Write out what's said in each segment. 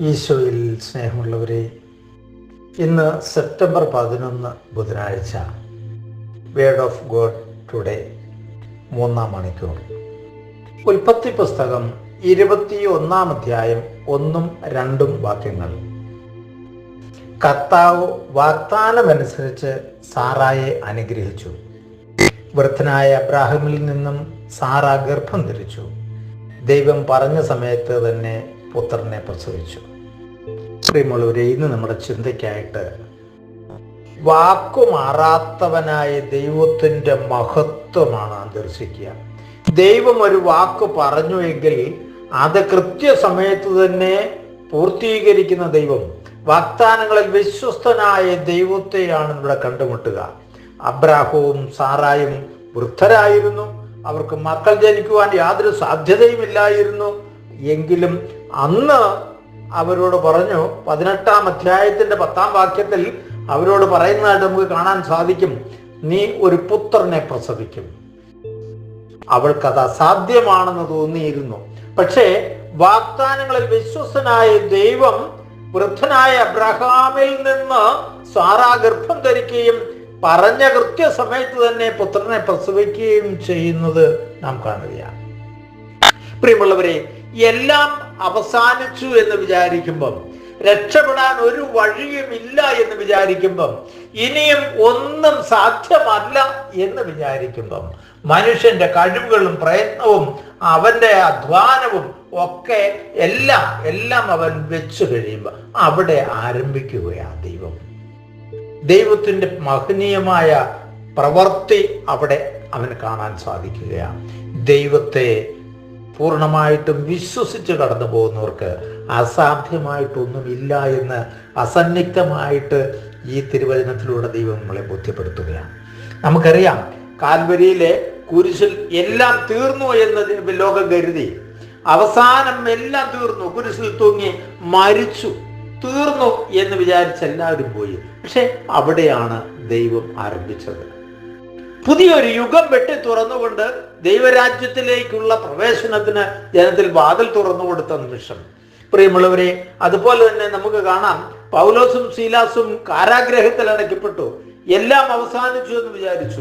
ഈശോയിൽ സ്നേഹമുള്ളവരെ ഇന്ന് സെപ്റ്റംബർ പതിനൊന്ന് ബുധനാഴ്ച വേർഡ് ഓഫ് ഗോഡ് ടുഡേ മൂന്നാം മണിക്കൂർ. ഉൽപ്പത്തി പുസ്തകം ഇരുപത്തി ഒന്നാം അധ്യായം ഒന്നും രണ്ടും വാക്യങ്ങൾ. കർത്താവ് വാഗ്ദാനമനുസരിച്ച് സാറായെ അനുഗ്രഹിച്ചു. വൃദ്ധനായ അബ്രാഹിമിൽ നിന്നും സാറ ഗർഭം ധരിച്ചു. ദൈവം പറഞ്ഞ സമയത്ത് തന്നെ പുത്രനെ പ്രസവിച്ചു. പ്രിയമുള്ളവരെ ഇന്ന് നമ്മുടെ ചിന്തയ്ക്കായിട്ട് വാക്കുമാറാത്തവനായ ദൈവത്തിന്റെ മഹത്വമാണ് ദർശിക്കുക. ദൈവം ഒരു വാക്ക് പറഞ്ഞു എങ്കിൽ അത് കൃത്യസമയത്ത് തന്നെ പൂർത്തീകരിക്കുന്ന ദൈവം. വാഗ്ദാനങ്ങളിൽ വിശ്വസ്തനായ ദൈവത്തെയാണ് ഇവിടെ കണ്ടുമുട്ടുക. അബ്രാഹവും സാറായും വൃദ്ധരായിരുന്നു. അവർക്ക് മക്കൾ ജനിക്കുവാൻ യാതൊരു സാധ്യതയും ഇല്ലായിരുന്നു എങ്കിലും അന്ന് അവരോട് പറഞ്ഞു പതിനെട്ടാം അധ്യായത്തിന്റെ പത്താം വാക്യത്തിൽ അവരോട് പറയുന്നതായിട്ട് നമുക്ക് കാണാൻ സാധിക്കും നീ ഒരു പുത്രനെ പ്രസവിക്കും. അവൾക്കത് അസാധ്യമാണെന്ന് തോന്നിയിരുന്നു. പക്ഷേ വാഗ്ദാനങ്ങളിൽ വിശ്വസനായ ദൈവം വൃദ്ധനായ അബ്രഹാമിൽ നിന്ന് സാറാ ഗർഭം ധരിക്കുകയും പറഞ്ഞ കൃത്യസമയത്ത് തന്നെ പുത്രനെ പ്രസവിക്കുകയും ചെയ്യുന്നത് നാം കാണുകയാണ്. പ്രിയമുള്ളവരെ എല്ലാം അവസാനിച്ചു എന്ന് വിചാരിക്കുമ്പം രക്ഷപ്പെടാൻ ഒരു വഴിയും ഇല്ല എന്ന് വിചാരിക്കുമ്പം ഇനിയും ഒന്നും സാധ്യമല്ല എന്ന് വിചാരിക്കുമ്പം മനുഷ്യന്റെ കഴിവുകളും പ്രയത്നവും അവന്റെ അധ്വാനവും ഒക്കെ എല്ലാം എല്ലാം അവൻ വെച്ചു കഴിയുമ്പോൾ അവിടെ ആരംഭിക്കുകയാണ് ദൈവം. ദൈവത്തിന്റെ മഹനീയമായ പ്രവൃത്തി അവിടെ അവന് കാണാൻ സാധിക്കുകയാണ്. ദൈവത്തെ പൂർണമായിട്ടും വിശ്വസിച്ച് കടന്നു പോകുന്നവർക്ക് അസാധ്യമായിട്ടൊന്നുമില്ല എന്ന് അസന്നിഗ്ധമായിട്ട് ഈ തിരുവചനത്തിലൂടെ ദൈവം നമ്മളെ ബോധ്യപ്പെടുത്തുകയാണ്. നമുക്കറിയാം കാൽവരിയിലെ കുരിശിൽ എല്ലാം തീർന്നു എന്ന് ലോകം കരുതി. അവസാനം എല്ലാം തീർന്നു. കുരിശിൽ തൂങ്ങി മരിച്ചു. തീർന്നു എന്ന് വിചാരിച്ച് എല്ലാവരും പോയി. പക്ഷെ അവിടെയാണ് ദൈവം ആരംഭിച്ചത്. പുതിയൊരു യുഗം വെട്ടി തുറന്നുകൊണ്ട് ദൈവരാജ്യത്തിലേക്കുള്ള പ്രവേശനത്തിന് ജനത്തിൽ വാതിൽ തുറന്നു കൊടുത്ത നിമിഷം. പ്രിയമുള്ളവരെ അതുപോലെ തന്നെ നമുക്ക് കാണാം പൗലോസും ശീലാസും കാരാഗ്രഹത്തിൽ അടയ്ക്കപ്പെട്ടു. എല്ലാം അവസാനിച്ചു എന്ന് വിചാരിച്ചു.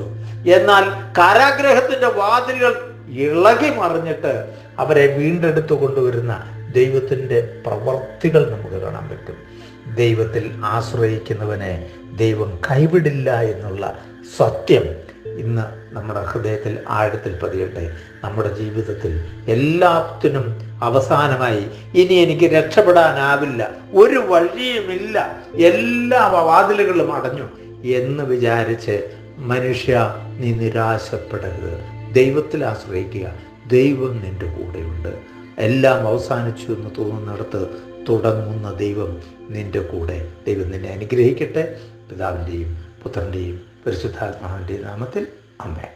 എന്നാൽ കാരാഗ്രഹത്തിന്റെ വാതിലുകൾ ഇളകി മറിഞ്ഞിട്ട് അവരെ വീണ്ടെടുത്തു കൊണ്ടുവരുന്ന ദൈവത്തിന്റെ പ്രവർത്തികൾ നമുക്ക് കാണാൻ പറ്റും. ദൈവത്തിൽ ആശ്രയിക്കുന്നവനെ ദൈവം കൈവിടില്ല എന്നുള്ള സത്യം ഇന്ന് നമ്മുടെ ഹൃദയത്തിൽ ആഴത്തിൽ പതിയട്ടെ. നമ്മുടെ ജീവിതത്തിൽ എല്ലാത്തിനും അവസാനമായി ഇനി എനിക്ക് രക്ഷപ്പെടാനാവില്ല ഒരു വഴിയുമില്ല എല്ലാ വാതിലുകളും അടഞ്ഞു എന്ന് വിചാരിച്ച് മനുഷ്യ നീ നിരാശപ്പെടരുത്. ദൈവത്തിൽ ആശ്രയിക്കുക. ദൈവം നിന്റെ കൂടെയുണ്ട്. എല്ലാം അവസാനിച്ചു എന്ന് തോന്നുന്നിടത്ത് തുടങ്ങുന്ന ദൈവം നിന്റെ കൂടെ. ദൈവം നിന്നെ അനുഗ്രഹിക്കട്ടെ. പിതാവിന്റെയും പുത്രന്റെയും പരിശുദ്ധാത്മാവിന്റെയും നാമത്തിൽ. അമ്മേ